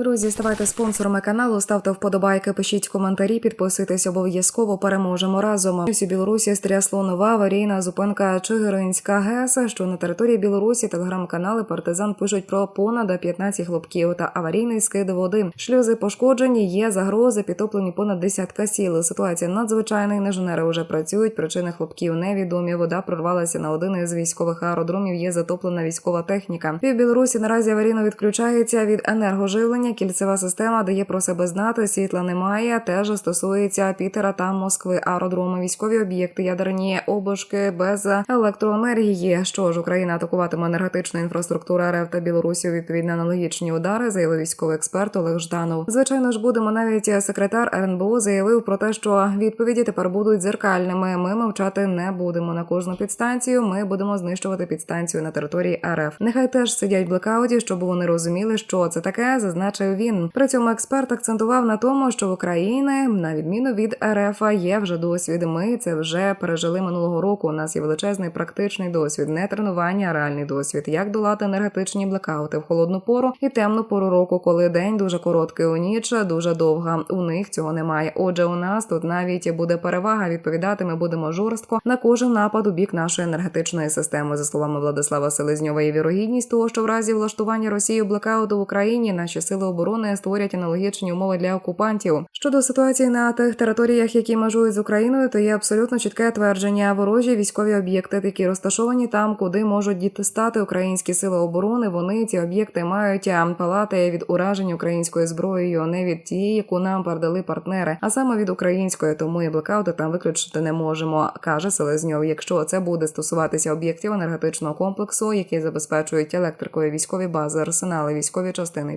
Друзі, ставайте спонсорами каналу, ставте вподобайки, пишіть коментарі, підписуйтесь обов'язково. Переможемо разом. Всю Білорусі стрясло нова аварійна зупинка Чигиринська ГЕС, що на території Білорусі телеграм-канали Партизан пишуть про понад 15 хлопків та аварійний скид води. Шлюзи пошкоджені, є загрози, підтоплені понад десятка сіл. Ситуація надзвичайна. Інженери вже працюють. Причини хлопків невідомі. Вода прорвалася на один із військових аеродромів. Є затоплена військова техніка. Пів Білорусі наразі аварійно відключається від енергоживлення. Кільцева система дає про себе знати. Світла немає. Теж стосується Пітера та Москви. Аеродроми, військові об'єкти, ядерні обошки без електроенергії. Що ж, Україна атакуватиме енергетичну інфраструктуру РФ та Білорусі на аналогічні удари, заявив військовий експерт Олег Жданов. Звичайно ж, будемо навіть секретар РНБО заявив про те, що відповіді тепер будуть дзеркальними. Ми мовчати не будемо на кожну підстанцію. Ми будемо знищувати підстанцію на території РФ. Нехай теж сидять в блекауті, щоб вони розуміли, що це таке, зазначив він. При цьому експерт акцентував на тому, що в Україні, на відміну від РФ, є вже досвід. Ми це вже пережили минулого року. У нас є величезний практичний досвід, не тренування, а реальний досвід. Як долати енергетичні блекаути в холодну пору і темну пору року, коли день дуже короткий у ніч, дуже довга. У них цього немає. Отже, у нас тут навіть буде перевага. Відповідати ми будемо жорстко на кожен напад у бік нашої енергетичної системи. За словами Владислава Селезньова, є вірогідність того, що в разі влаштування Росії блекауту в Україні наші сили оборони створять аналогічні умови для окупантів. Щодо ситуації на тих територіях, які межують з Україною, то є абсолютно чітке твердження. Ворожі військові об'єкти, які розташовані там, куди можуть дістати українські сили оборони. Вони ці об'єкти мають палати від уражень українською зброєю, а не від тієї, яку нам передали партнери, а саме від української. Тому і блекаути там виключити не можемо, каже Селезньов. Якщо це буде стосуватися об'єктів енергетичного комплексу, які забезпечують електрикою військові бази, арсенали, військові частини і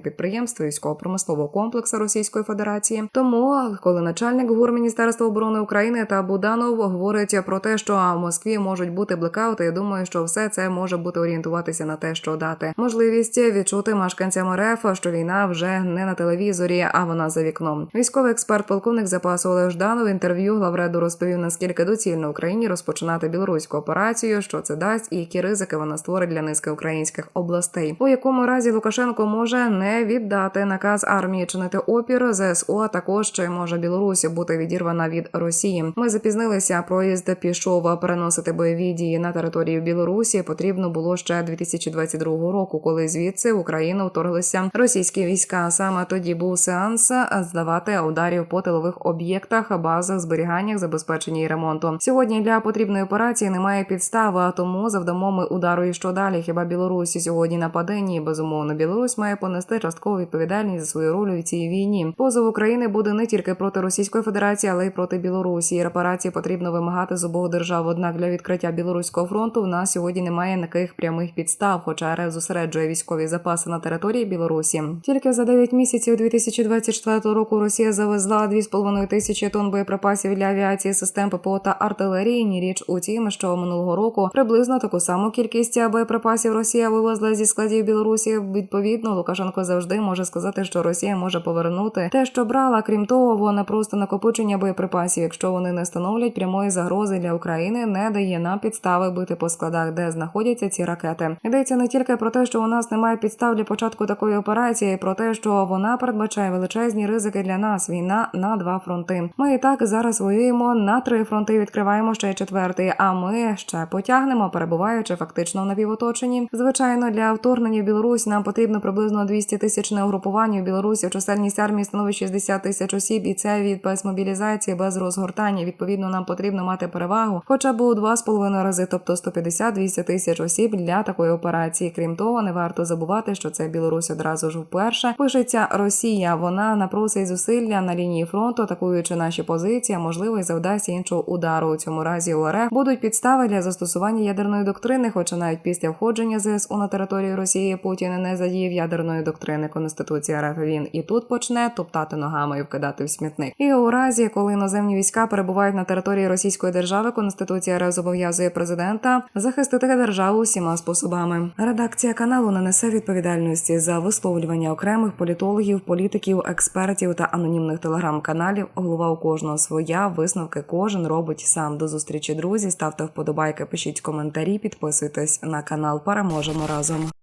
військово-промислового комплексу Російської Федерації. Тому, коли начальник ГУР Міністерства оборони України та Буданов говорить про те, що в Москві можуть бути блекаути, я думаю, що все це може бути орієнтуватися на те, що дати можливість відчути мешканцям РФ, що війна вже не на телевізорі, а вона за вікном. Військовий експерт, полковник запасу Олег Жданов інтерв'ю главреду розповів, наскільки доцільно Україні розпочинати білоруську операцію, що це дасть, і які ризики вона створить для низки українських областей, у якому разі Лукашенко може не віддати наказ армії чинити опір ЗСУ, а також чи може Білорусі бути відірвана від Росії. Ми запізнилися. Проїзд пішов переносити бойові дії на територію Білорусі. Потрібно було ще 2022 року, коли звідси в Україну вторглися російські війська. Саме тоді був сеанс здавати ударів по тилових об'єктах, базах, зберіганнях, забезпеченні і ремонту. Сьогодні для потрібної операції немає підстави, тому завдамо ми удару. І що далі? Хіба Білорусі сьогодні нападені? Безумовно, Білорусь має понести часткову відповідальність за свою роль у цій війні. Позов України буде не тільки проти Російської Федерації, але й проти Білорусі. Репарації потрібно вимагати з обох держав. Однак для відкриття білоруського фронту в нас сьогодні немає таких прямих підстав, хоча РФ зосереджує військові запаси на території Білорусі. Тільки за 9 місяців 2024 року Росія завезла 2,5 тисячі тонн боєприпасів для авіації, систем ППО та артилерії. Ні річ у тім, що минулого року приблизно таку саму кількість боєприпасів Росія вивезла зі складів Білорусі. Відповідно, Лукашенко завжди може сказати, що Росія може повернути те, що брала. Крім того, вона просто накопичення боєприпасів, якщо вони не становлять прямої загрози для України, не дає нам підстави бити по складах, де знаходяться ці ракети. Йдеться не тільки про те, що у нас немає підстав для початку такої операції, про те, що вона передбачає величезні ризики для нас. Війна на два фронти. Ми і так зараз воюємо на три фронти. Відкриваємо ще четвертий. А ми ще потягнемо, перебуваючи фактично в напівоточенні. Звичайно, для вторгнення в Білорусь нам потрібно приблизно 200 тисяч угрупування в Білорусі. Чисельність армії становить 60 тисяч осіб, і це від без мобілізації, без розгортання. Відповідно, нам потрібно мати перевагу, хоча б у два з половиною рази, тобто 150-200 тисяч осіб для такої операції. Крім того, не варто забувати, що це Білорусь одразу ж вперше пишеться Росія. Вона напросить зусилля на лінії фронту, атакуючи наші позиції, можливо й завдасть іншого удару. У цьому разі у РФ будуть підстави для застосування ядерної доктрини, хоча навіть після входження ЗСУ на територію Росії Путін не задіяв ядерної доктрини Конституції РФ. Він і тут почне топтати ногами і вкидати в смітник. І у разі, коли іноземні війська перебувають на території Російської держави, Конституція РФ зобов'язує президента захистити державу усіма способами. Редакція каналу не несе відповідальності за висловлювання окремих політологів, політиків, експертів та анонімних телеграм-каналів. Голова у кожного своя висновки кожен робить сам. До зустрічі друзі. Ставте вподобайки, пишіть коментарі, підписуйтесь на канал. Переможемо разом.